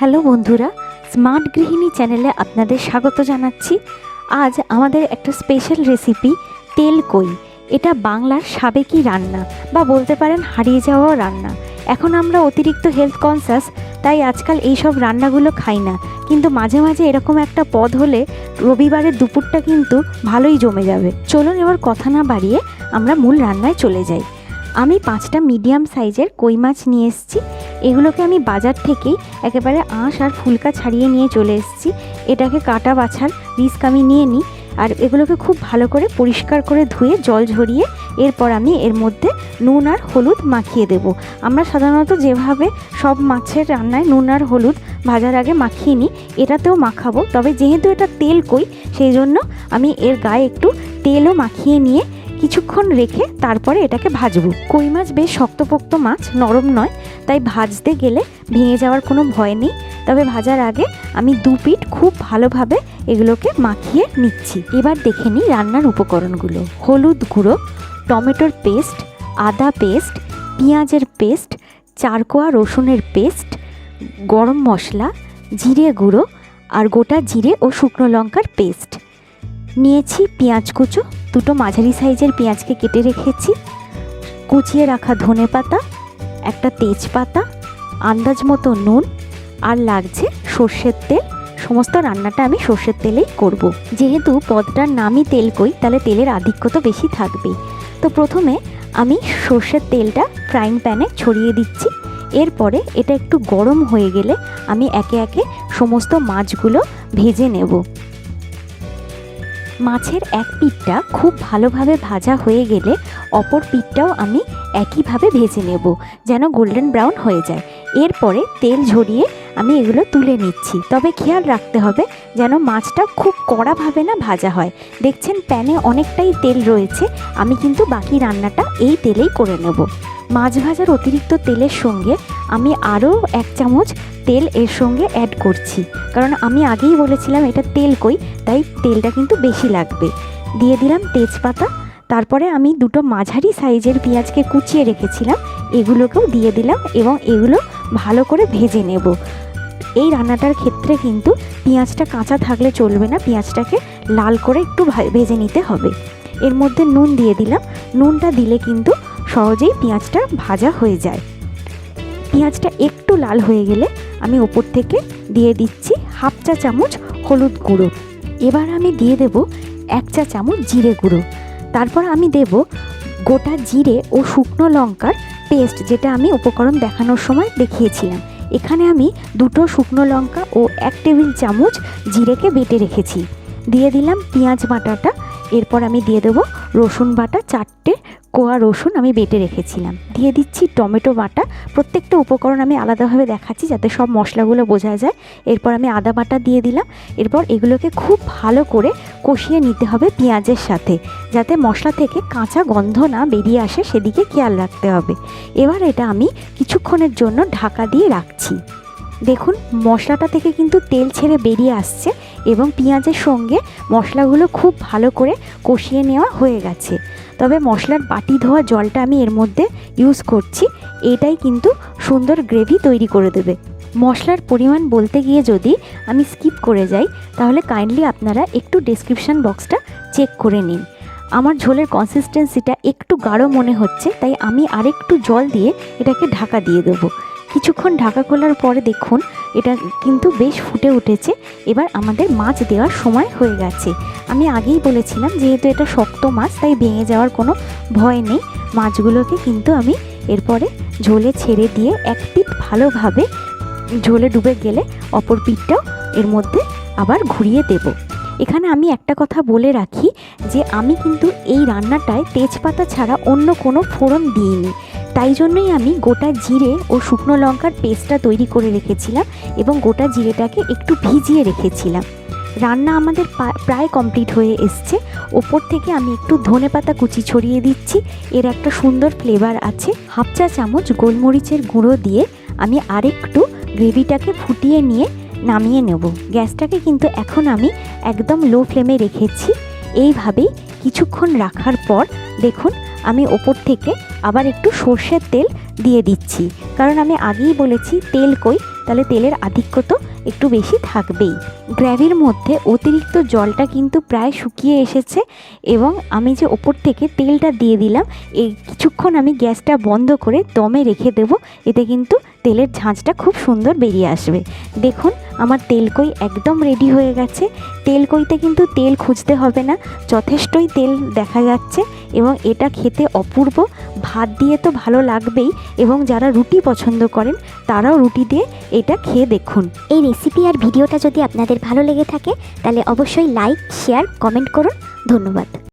Hello বন্ধুরা, smart গৃহিণী চ্যানেলে আপনাদের স্বাগত জানাচ্ছি। আজ আমাদের একটা স্পেশাল রেসিপি, তেল কই। এটা বাংলার সাবেকি রান্না, বা বলতে পারেন হারিয়ে যাওয়া রান্না। এখন আমরা অতিরিক্ত হেলথ কনসাস তাই আজকাল এইসব রান্নাগুলো খাই না। কিন্তু মাঝে মাঝে এরকম একটা পদ হলে রবিবারের দুপুরটা কিন্তু ভালোই জমে যাবে। চলুন এবার কথা না বাড়িয়ে আমরা মূল রান্নায় চলে যাই। আমি পাঁচটা মিডিয়াম সাইজের কই মাছ নিয়ে এসেছি। এগুলোকে আমি বাজার থেকেই একেবারে আঁশ আর ফুলকা ছাড়িয়ে নিয়ে চলে এসেছি। এটাকে কাটা বাছার রিস্ক আমি নিয়ে নিই আর এগুলোকে খুব ভালো করে পরিষ্কার করে ধুয়ে জল ঝরিয়ে এরপর আমি এর মধ্যে নুন আর হলুদ মাখিয়ে দেব। আমরা সাধারণত যেভাবে সব মাছের রান্নায় নুন আর হলুদ ভাজার আগে মাখিয়ে নিই, এটাতেও মাখাবো। তবে যেহেতু এটা তেল কই, সেই জন্য আমি এর গায়ে একটু তেলও মাখিয়ে নিয়ে কিছুক্ষণ রেখে তারপরে এটাকে ভাজবো। কই মাছ বেশ শক্তপোক্ত মাছ, নরম নয়, তাই ভাজতে গেলে ভেঙে যাওয়ার কোনো ভয় নেই। তবে ভাজার আগে আমি দু পিঠ খুব ভালোভাবে এগুলোকে মাখিয়ে নিচ্ছি। এবার দেখে নিই রান্নার উপকরণগুলো। হলুদ গুঁড়ো, টমেটোর পেস্ট, আদা পেস্ট, পেঁয়াজের পেস্ট, চারকোয়া রসুনের পেস্ট, গরম মশলা, জিরে গুঁড়ো, আর গোটা জিরে ও শুকনো লঙ্কার পেস্ট। নিয়েছি পেঁয়াজ কুচো, দুটো মাঝারি সাইজের পেঁয়াজকে কেটে রেখেছি। কুচিয়ে রাখা ধনে পাতা, একটা তেজপাতা, আন্দাজ মতো নুন, আর লাগছে সর্ষের তেল। সমস্ত রান্নাটা আমি সর্ষের তেলেই করব। যেহেতু পদটার নামই তেল কই, তাহলে তেলের আধিক্য তো বেশি থাকবেই। তো প্রথমে আমি সর্ষের তেলটা ফ্রাইং প্যানে ছড়িয়ে দিচ্ছি। এরপরে এটা একটু গরম হয়ে গেলে আমি একে একে সমস্ত মাছগুলো ভেজে নেব। মাছের এক পিঠটা খুব ভালোভাবে ভাজা হয়ে গেলে অপর পিঠটাও আমি একইভাবে ভেজে নেব যেন গোল্ডেন ব্রাউন হয়ে যায়। এরপরে তেল ঝরিয়ে আমি এগুলো তুলে নিচ্ছি। তবে খেয়াল রাখতে হবে যেন মাছটা খুব কড়াভাবে না ভাজা হয়। দেখছেন প্যানে অনেকটাই তেল রয়েছে, আমি কিন্তু বাকি রান্নাটা এই তেলেই করে নেব। মাছ ভাজার অতিরিক্ত তেলের সঙ্গে আমি আরও এক চামচ তেল এর সঙ্গে অ্যাড করছি। কারণ আমি আগেই বলেছিলাম এটা তেল কই, তাই তেলটা কিন্তু বেশি লাগবে। দিয়ে দিলাম তেজপাতা। তারপরে আমি দুটো মাঝারি সাইজের পেঁয়াজকে কুচিয়ে রেখেছিলাম, এগুলোকেও দিয়ে দিলাম এবং এগুলো ভালো করে ভেজে নেব। এই রান্নাটার ক্ষেত্রে কিন্তু পেঁয়াজটা কাঁচা থাকলে চলবে না, পেঁয়াজটাকে লাল করে একটু ভেজে নিতে হবে। এর মধ্যে নুন দিয়ে দিলাম। নুনটা দিলে কিন্তু সহজেই পেঁয়াজটা ভাজা হয়ে যায়। পেঁয়াজটা একটু লাল হয়ে গেলে আমি ওপর থেকে দিয়ে দিচ্ছি হাফ চা চামচ হলুদ গুঁড়ো। এবার আমি দিয়ে দেব এক চা চামচ জিরে গুঁড়ো। তারপর আমি দেব গোটা জিরে ও শুকনো লঙ্কার পেস্ট যেটা আমি উপকরণ দেখানোর সময় দেখিয়েছিলাম। এখানে আমি দুটো শুকনো লঙ্কা ও এক টেবিল চামচ জিরেকে বেটে রেখেছি। দিয়ে দিলাম পেঁয়াজ বাটাটা এরপর আমি দিয়ে দেবো রসুন বাটা, চারটে কোয়া রসুন আমি বেটে রেখেছিলাম। দিয়ে দিচ্ছি টমেটো বাটা। প্রত্যেকটা উপকরণ আমি আলাদাভাবে দেখাচ্ছি যাতে সব মশলাগুলো বোঝা যায়। এরপর আমি আদা বাটা দিয়ে দিলাম। এরপর এগুলোকে খুব ভালো করে কষিয়ে নিতে হবে পেঁয়াজের সাথে, যাতে মশলা থেকে কাঁচা গন্ধ না বেরিয়ে আসে, সেদিকে খেয়াল রাখতে হবে। এবার এটা আমি কিছুক্ষণের জন্য ঢাকা দিয়ে রাখছি। দেখুন, মশলাটা থেকে কিন্তু তেল ছেড়ে বেরিয়ে আসছে এবং পেঁয়াজের সঙ্গে মশলাগুলো খুব ভালো করে কষিয়ে নেওয়া হয়ে গেছে। তবে মশলার বাটি ধোয়া জলটা আমি এর মধ্যে ইউজ করছি, এটাই কিন্তু সুন্দর গ্রেভি তৈরি করে দেবে। মশলার পরিমাণ বলতে গিয়ে যদি আমি স্কিপ করে যাই, তাহলে কাইন্ডলি আপনারা একটু ডেসক্রিপশান বক্সটা চেক করে নিন। আমার ঝোলের কনসিস্টেন্সিটা একটু গাঢ় মনে হচ্ছে, তাই আমি আরেকটু জল দিয়ে এটাকে ঢাকা দিয়ে দেবো। কিছুক্ষণ ঢাকা খোলার পরে দেখুন, এটা কিন্তু বেশ ফুটে উঠেছে। এবার আমাদের মাছ দেওয়ার সময় হয়ে গেছে। আমি আগেই বলেছিলাম, যেহেতু এটা শক্ত মাছ, তাই ভেঙে যাওয়ার কোনো ভয় নেই। মাছগুলোকে কিন্তু আমি এরপরে ঝোলে ছেড়ে দিয়ে এক পিঠ ভালোভাবে ঝোলে ডুবে গেলে অপর পিঠটাও এর মধ্যে আবার ঘুরিয়ে দেব। এখানে আমি একটা কথা বলে রাখি যে, আমি কিন্তু এই রান্নাটায় তেজপাতা ছাড়া অন্য কোনো ফোড়ন দিইনি। তাই জন্যই আমি গোটা জিরে ও শুকনো লঙ্কার পেস্টটা তৈরি করে রেখেছিলাম এবং গোটা জিরেটাকে একটু ভিজিয়ে রেখেছিলাম। রান্না আমাদের প্রায় কমপ্লিট হয়ে এসছে। ওপর থেকে আমি একটু ধনে পাতা কুচি ছড়িয়ে দিচ্ছি। এর একটা সুন্দর ফ্লেভার আছে। হাফ চা চামচ গোলমরিচের গুঁড়ো দিয়ে আমি আরেকটু গ্রেভিটাকে ফুটিয়ে নিয়ে নামিয়ে নেব। গ্যাসটাকে কিন্তু এখন আমি একদম লো ফ্লেমে রেখেছি। এইভাবেই কিছুক্ষণ রাখার পর দেখুন আমি ওপর থেকে আবার একটু সর্ষের তেল দিয়ে দিচ্ছি। কারণ আমি আগেই বলেছি, তেল কই? তাহলে তেলের আধিক্য তো একটু বেশি থাকবেই। গ্র্যাভির মধ্যে অতিরিক্ত জলটা কিন্তু প্রায় শুকিয়ে এসেছে এবং আমি যে ওপর থেকে তেলটা দিয়ে দিলাম, এই কিছুক্ষণ আমি গ্যাসটা বন্ধ করে দমে রেখে দেব, এতে কিন্তু তেলের ঝাঁঝটা খুব সুন্দর বেরিয়ে আসবে। দেখুন আমার তেলকই একদম রেডি হয়ে গেছে। তেলকইতে কিন্তু তেল খুঁজতে হবে না, যথেষ্টই তেল দেখা যাচ্ছে এবং এটা খেতে অপূর্ব। ভাত দিয়ে তো ভালো লাগবেই এবং যারা রুটি পছন্দ করেন, তারাও রুটি দিয়ে এটা খেয়ে দেখুন। এই রেসিপি আর ভিডিওটা যদি আপনাদের ভালো লেগে থাকে, তাহলে অবশ্যই লাইক শেয়ার কমেন্ট করুন। ধন্যবাদ।